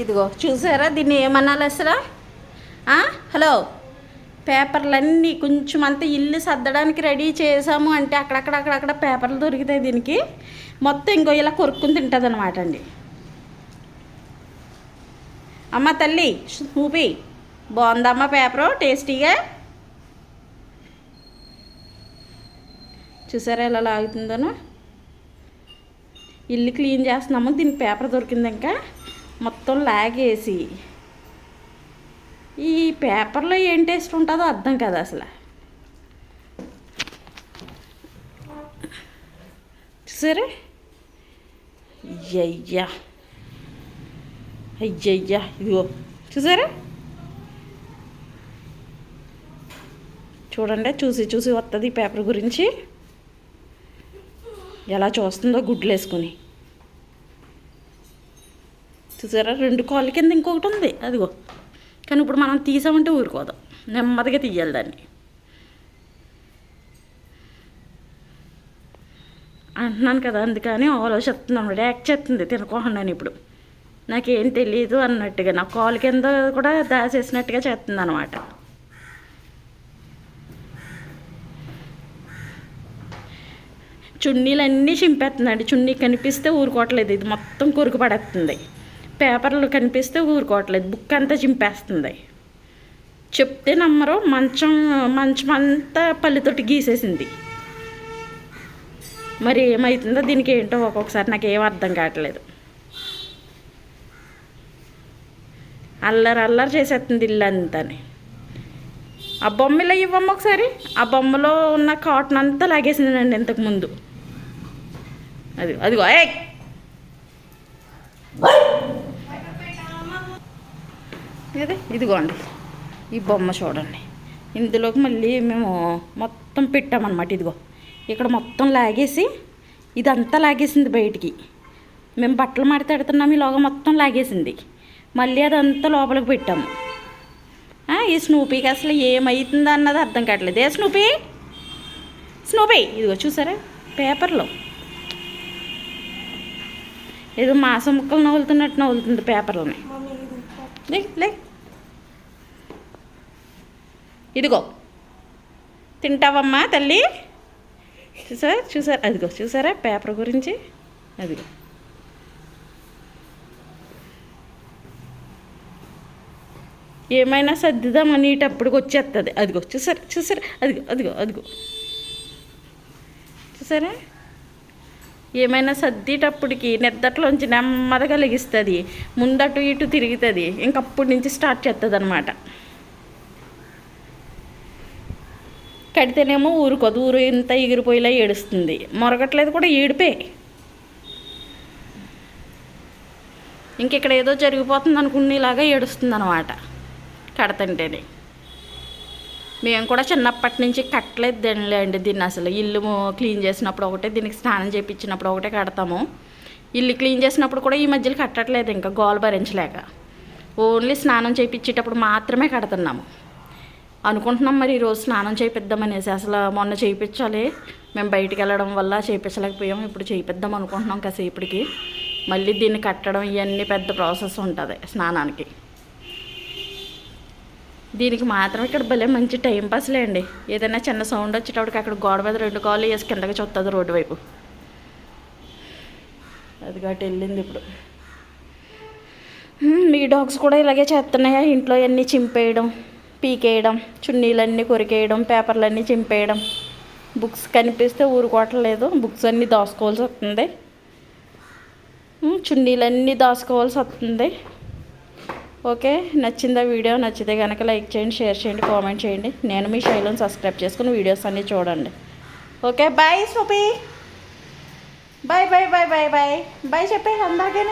ఇదిగో చూసారా దీన్ని ఏమన్నాలి అసలు? హలో? పేపర్లన్నీ కొంచెం అంత ఇల్లు సర్దడానికి రెడీ చేసాము అంటే అక్కడక్కడ అక్కడక్కడ పేపర్లు దొరుకుతాయి దీనికి. మొత్తం ఇంకో ఇలా కొరుక్కుని తింటుంది అనమాట అండి. అమ్మ తల్లి ఊపి బాగుందమ్మ పేపరు? టేస్టీగా? చూసారా ఎలా లాగుతుందను? ఇల్లు క్లీన్ చేస్తున్నాము దీనికి పేపర్ దొరికింది ఇంకా. మొత్తం లాగేసి. ఈ పేపర్లో ఏం టేస్ట్ ఉంటుందో అర్థం కదా అసలు. చూసారా? అయ్యయ్యా. అయ్యయ్యా ఇదిగో. చూసారా? చూడండి చూసి చూసి వస్తుంది ఈ పేపర్ గురించి. ఎలా చూస్తుందో గుడ్లు వేసుకుని చూసారా? రెండు కాళ్ళ కింద ఇంకొకటి ఉంది. అదిగో. కానీ ఇప్పుడు మనం తీసామంటే ఊరుకోదాం. నెమ్మదిగా తీయాలి దాన్ని. అంటున్నాను కదా అందుకని ఆలోచిస్తున్నాను. రియాక్ట్ చేస్తుంది. తినకోకుండా ఇప్పుడు. నాకేం తెలియదు అన్నట్టుగా. నా కాలు కింద కూడా దాచేసినట్టుగా చేస్తుంది అనమాట చున్నీలన్నీ చింపేస్తుందండి. చున్నీ కనిపిస్తే ఊరుకోవట్లేదు. ఇది మొత్తం కొరుకు పడేస్తుంది. పేపర్లు కనిపిస్తే ఊరుకోవట్లేదు. బుక్ అంతా చింపేస్తుంది. చెప్తే నమ్మరు. మంచం మంచం అంతా పల్లెతోటి గీసేసింది. మరి ఏమవుతుందో దీనికి ఏంటో ఒక్కొక్కసారి నాకు ఏం అర్థం కావట్లేదు. అల్లరి అల్లరి చేసేస్తుంది ఇల్లు అంతాని ఆ బొమ్మలో ఇవ్వమ్మ ఒకసారి. ఆ బొమ్మలో ఉన్న కాటన్ అంతా లాగేసిందండి ఇంతకుముందు అది అదిగో ఏ ఇది? ఇదిగోండి. ఈ బొమ్మ చూడండి. ఇందులోకి మళ్ళీ మేము మొత్తం పెట్టామన్నమాట ఇదిగో. ఇక్కడ మొత్తం లాగేసి ఇదంతా లాగేసింది బయటికి. మేము బట్టలు మడతెడుతున్నాం ఈలోగా మొత్తం లాగేసింది. మళ్ళీ అదంతా లోపలికి పెట్టాము ఈ స్నూపీకి అసలు ఏమవుతుందో అన్నది అర్థం కావట్లేదు. ఏ స్నూపీ? స్నూపీ ఇదిగో చూసారా? పేపర్లో. ఏదో మాసం ముక్కలు నవ్వులుతున్నట్టు నవ్వులుతుంది పేపర్లోనే. లే లే. ఇదిగో. తింటావమ్మా తల్లి? చూసారా చూసారా అదిగో చూసారా? పేపర్ గురించి? అదిగో. ఏమైనా సర్దిదామని ఇటప్పటికి వచ్చేస్తుంది అదిగో చూసారా? చూసారా? అదిగో అదిగో అదిగో. చూసారా? ఏమైనా సర్దేటప్పటికి నిద్దట్లోంచి నెమ్మదిగా లెగిస్తుంది. ముందటు ఇటు తిరుగుతుంది. ఇంకప్పటి నుంచి స్టార్ట్ చేస్తుంది అనమాట కడితేనేమో ఊరుకోదు. ఊరు ఇంత ఎగిరిపోయేలా ఏడుస్తుంది. మొరగట్లేదు కూడా ఏడిపే. ఇంకెక్కడ ఏదో జరిగిపోతుంది అనుకునేలాగా ఏడుస్తుంది అనమాట కడతంటేనే. మేము కూడా చిన్నప్పటి నుంచి కట్టలేదు తినలేండి దీన్ని అసలు. ఇల్లు క్లీన్ చేసినప్పుడు ఒకటే దీనికి స్నానం చేయించినప్పుడు ఒకటే కడతాము. ఇల్లు క్లీన్ చేసినప్పుడు కూడా ఈ మధ్యలో కట్టట్లేదు ఇంకా గోలు భరించలేక. ఓన్లీ స్నానం చేయించేటప్పుడు మాత్రమే కడుతున్నాము. అనుకుంటున్నాం మరి ఈరోజు స్నానం చేయిద్దామనేసి అసలు మొన్న చేయించాలి మేము బయటికి వెళ్ళడం వల్ల చేయించలేకపోయాం ఇప్పుడు చేయిద్దాం అనుకుంటున్నాం కాసేపటికి. మళ్ళీ దీన్ని కట్టడం ఇవన్నీ పెద్ద ప్రాసెస్ ఉంటుంది స్నానానికి. దీనికి మాత్రం ఇక్కడ భలే మంచి టైం పాస్లే అండి ఏదైనా చిన్న సౌండ్ వచ్చేటప్పటికి అక్కడ గోడ మీద రెండు కాళ్ళు వేసి కిందకి చూస్తుంది రోడ్డు వైపు. అది కాబట్టి వెళ్ళింది ఇప్పుడు. మీ డాగ్స్ కూడా ఇలాగే చేస్తున్నాయా? ఇంట్లో అన్నీ చింపేయడం పీకేయడం చున్నీలన్నీ కొరికేయడం పేపర్లన్నీ చింపేయడం. బుక్స్ కనిపిస్తే ఊరుకోవట్లేదు. బుక్స్ అన్నీ దాచుకోవాల్సి వస్తుంది. చున్నీలన్నీ దాచుకోవాల్సి వస్తుంది. ఓకే నచ్చిందా వీడియో? నచ్చితే కనుక లైక్ చేయండి షేర్ చేయండి కామెంట్ చేయండి. నేను మీ శైలం సబ్స్క్రైబ్ చేసుకుని వీడియోస్ అన్నీ చూడండి. Okay bye soapy bye bye bye bye bye. Bye చెప్పే అందరికీ.